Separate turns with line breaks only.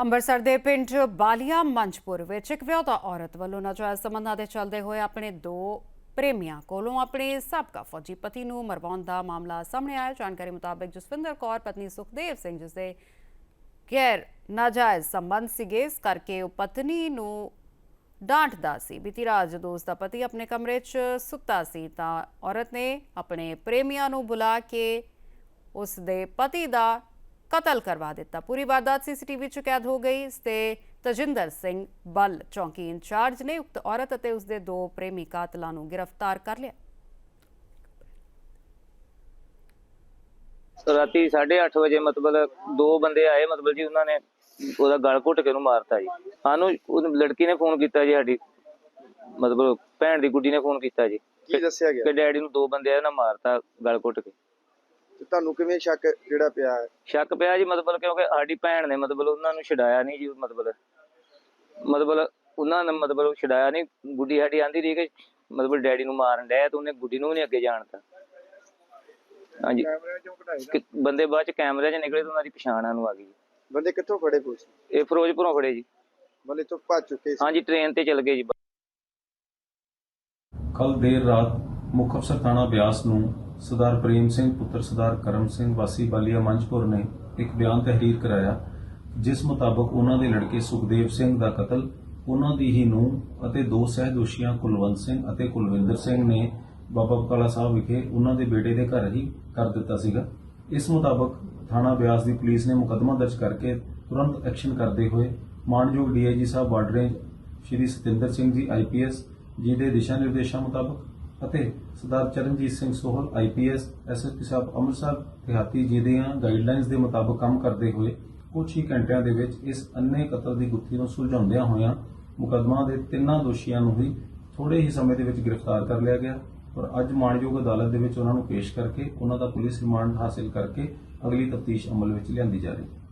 ਅੰਮ੍ਰਿਤਸਰ ਦੇ ਪਿੰਡ ਬਾਲੀਆ ਮੰਚਪੁਰ ਵਿੱਚ ਇੱਕ ਵਿਆਹੁਤਾ ਔਰਤ ਵੱਲੋਂ ਨਾਜਾਇਜ਼ ਸੰਬੰਧਾਂ ਦੇ ਚੱਲਦੇ ਹੋਏ ਆਪਣੇ ਦੋ ਪ੍ਰੇਮੀਆਂ ਕੋਲੋਂ ਆਪਣੇ ਸਾਬਕਾ ਫੌਜੀ ਪਤੀ ਨੂੰ ਮਰਵਾਉਣ ਦਾ ਮਾਮਲਾ ਸਾਹਮਣੇ ਆਇਆ। ਜਾਣਕਾਰੀ ਮੁਤਾਬਕ ਜਸਵਿੰਦਰ ਕੌਰ, ਪਤਨੀ ਸੁਖਦੇਵ ਸਿੰਘ, ਜਿਸ ਦੇ ਗੈਰ ਨਾਜਾਇਜ਼ ਸੰਬੰਧ ਸੀਗੇ, ਇਸ ਕਰਕੇ ਉਹ ਪਤਨੀ ਨੂੰ ਡਾਂਟਦਾ ਸੀ। ਬੀਤੀ ਰਾਤ ਜਦੋਂ ਉਸ ਦਾ ਪਤੀ ਆਪਣੇ ਕਮਰੇ 'ਚ ਸੁੱਤਾ ਸੀ ਤਾਂ ਔਰਤ ਨੇ ਆਪਣੇ ਪ੍ਰੇਮੀਆਂ ਨੂੰ ਬੁਲਾ ਕੇ ਉਸ ਦੇ ਪਤੀ ਦਾ ਕਤਲ ਕਰਵਾ ਦਿੱਤਾ। ਪੂਰੀ ਵਾਰਦਾਤ ਸੀਸੀਟੀਵੀ 'ਚ ਕੈਦ ਹੋ ਗਈ ਇਸ ਤੇ ਤਜਿੰਦਰ ਸਿੰਘ ਬੱਲ ਚੌਂਕੀ ਇੰਚਾਰਜ ਨੇ ਉਕਤ ਔਰਤ ਅਤੇ ਉਸ ਦੇ ਦੋ ਪ੍ਰੇਮੀ ਕਾਤਲਾਂ ਨੂੰ ਗ੍ਰਿਫਤਾਰ ਕਰ ਲਿਆ।
ਰਾਤੀ 8:30 ਵਜੇ ਮਤਲਬ ਦੋ ਬੰਦੇ ਆਏ ਮਤਲਬ ਜੀ ਉਹਨਾਂ ਨੇ ਉਹਦਾ ਗਲ ਘੁੱਟ ਕੇ ਉਹਨੂੰ ਮਾਰਤਾ ਜੀ। ਸਾਨੂੰ ਉਹ ਲੜਕੀ ਨੇ ਫੋਨ ਕੀਤਾ ਜੀ ਸਾਡੀ ਮਤਲਬ ਭੈਣ ਦੀ ਗੁੱਡੀ ਨੇ ਫੋਨ ਕੀਤਾ ਜੀ।
ਕੀ ਦੱਸਿਆ ਗਿਆ?
ਕਿ ਡੈਡੀ ਨੂੰ ਦੋ ਬੰਦੇ ਆ ਨਾ ਮਾਰਤਾ ਗਲ ਘੁੱਟ ਕੇ।
ਤੇ ਤੁਹਾਨੂੰ ਕਿਵੇਂ ਸ਼ੱਕ ਜਿਹੜਾ ਪਿਆ ਹੈ?
ਸ਼ੱਕ ਪਿਆ ਜੀ ਮਤਲਬ ਕਿਉਂਕਿ ਸਾਡੀ ਭੈਣ ਨੇ ਮਤਲਬ ਉਹਨਾਂ ਨੂੰ ਛਡਾਇਆ ਨਹੀਂ ਜੀ ਮਤਲਬ। ਮਤਲਬ ਉਹਨਾਂ ਨੇ ਮਤਲਬ ਛਡਾਇਆ ਨਹੀਂ ਗੁੱਡੀ ਸਾਡੀ ਆਂਦੀ ਰਹੀ ਕਿ ਮਤਲਬ ਡੈਡੀ ਨੂੰ ਮਾਰਨ ਡਿਆ ਤੇ ਉਹਨੇ ਗੁੱਡੀ ਨੂੰ ਵੀ ਨਹੀਂ ਅੱਗੇ ਜਾਣਤਾ ਹਾਂਜੀ। ਬੰਦੇ ਬਾਅਦ ਚ ਕੈਮਰੇ 'ਚ ਨਿਕਲੇ ਤਾਂ ਉਹਨਾਂ ਦੀ ਪਛਾਣ ਨੂੰ ਆ ਗਈ।
ਬੰਦੇ ਕਿੱਥੋਂ ਫੜੇ ਪੁਲਿਸ
ਇਹ ਫਿਰੋਜ਼ਪੁਰੋਂ ਫੜੇ ਜੀ।
ਬੰਦੇ ਤੋਂ ਭੱਜ ਚੁੱਕੇ ਸੀ।
ਹਾਂਜੀ ਟ੍ਰੇਨ ਤੇ ਚਲ ਗਏ ਜੀ।
ਕੱਲ ਦੇਰ ਰਾਤ ਮੁੱਖ ਅਫਸਰ ਥਾਣਾ ਬਿਆਸ ਨੂੰ ਸਰਦਾਰ ਪ੍ਰੇਮ ਸਿੰਘ, ਪੁੱਤਰ ਸਰਦਾਰ ਕਰਮ ਸਿੰਘ, ਵਾਸੀ ਬਾਲੀਆ ਮੰਚਪੁਰ ਨੇ ਇੱਕ ਬਿਆਨ ਤਹਿਰੀਰ ਕਰਾਇਆ, ਜਿਸ ਮੁਤਾਬਕ ਉਹਨਾਂ ਦੇ ਲੜਕੇ ਸੁਖਦੇਵ ਸਿੰਘ ਦਾ ਕਤਲ, ਉਹਨਾਂ ਦੀ ਹੀ ਨੂੰ ਅਤੇ ਦੋ ਸਹਿ ਦੋਸ਼ੀਆਂ ਕੁਲਵੰਤ ਸਿੰਘ ਅਤੇ ਕੁਲਵਿੰਦਰ ਸਿੰਘ ਨੇ ਬਾਬਾ ਬਕਾਲਾ ਸਾਹਿਬ ਵਿਖੇ ਉਹਨਾਂ ਦੇ ਬੇਟੇ ਦੇ ਘਰ ਹੀ ਕਰ ਦਿੱਤਾ ਸੀਗਾ। ਇਸ ਮੁਤਾਬਕ ਥਾਣਾ ਬਿਆਸ ਦੀ ਪੁਲਿਸ ਨੇ ਮੁਕੱਦਮਾ ਦਰਜ ਕਰਕੇ ਤੁਰੰਤ ਐਕਸ਼ਨ ਕਰਦੇ ਹੋਏ ਮਾਨਯੋਗ ਡੀਆਈਜੀ ਸਾਹਿਬ border range Shri Satinder Singh ji IPS ji ਦੇ ਦਿਸ਼ਾ ਨਿਰਦੇਸ਼ਾਂ ਮੁਤਾਬਕ ਅਤੇ ਸਰਦਾਰ ਚਰਨਜੀਤ ਸਿੰਘ ਸੋਹਲ ਆਈਪੀਐਸ ਐਸਐਸਪੀ ਸਾਹਿਬ, ਅੰਮ੍ਰਿਤਸਰ, ਦਿਹਾਤੀ ਜੀ ਦੀਆਂ ਗਾਈਡਲਾਈਨਸ ਦੇ ਮੁਤਾਬਕ ਕੰਮ ਕਰਦੇ ਹੋਏ ਕੁਝ ਹੀ ਘੰਟਿਆਂ ਦੇ ਵਿੱਚ ਇਸ ਅੰਨੇ ਕਤਲ ਦੀ ਗੁੱਥੀ ਨੂੰ ਸੁਲਝਾਉਂਦਿਆਂ ਹੋਇਆਂ ਮੁਕੱਦਮਾ ਦੇ ਤਿੰਨਾਂ ਦੋਸ਼ੀਆਂ ਨੂੰ ਵੀ ਥੋੜੇ ਹੀ ਸਮੇਂ ਦੇ ਵਿੱਚ ਗ੍ਰਿਫਤਾਰ ਕਰ ਲਿਆ ਗਿਆ ਔਰ ਅੱਜ ਮਾਣਯੋਗ ਅਦਾਲਤ ਦੇ ਵਿੱਚ ਉਹਨਾਂ ਨੂੰ ਪੇਸ਼ ਕਰਕੇ ਉਹਨਾਂ ਦਾ ਪੁਲਿਸ ਰਿਮਾਂਡ ਹਾਸਲ ਕਰਕੇ ਅਗਲੀ ਤਫਤੀਸ਼ ਅਮਲ ਵਿੱਚ ਲਿਆਂਦੀ ਜਾ ਰਹੀ ਹੈ।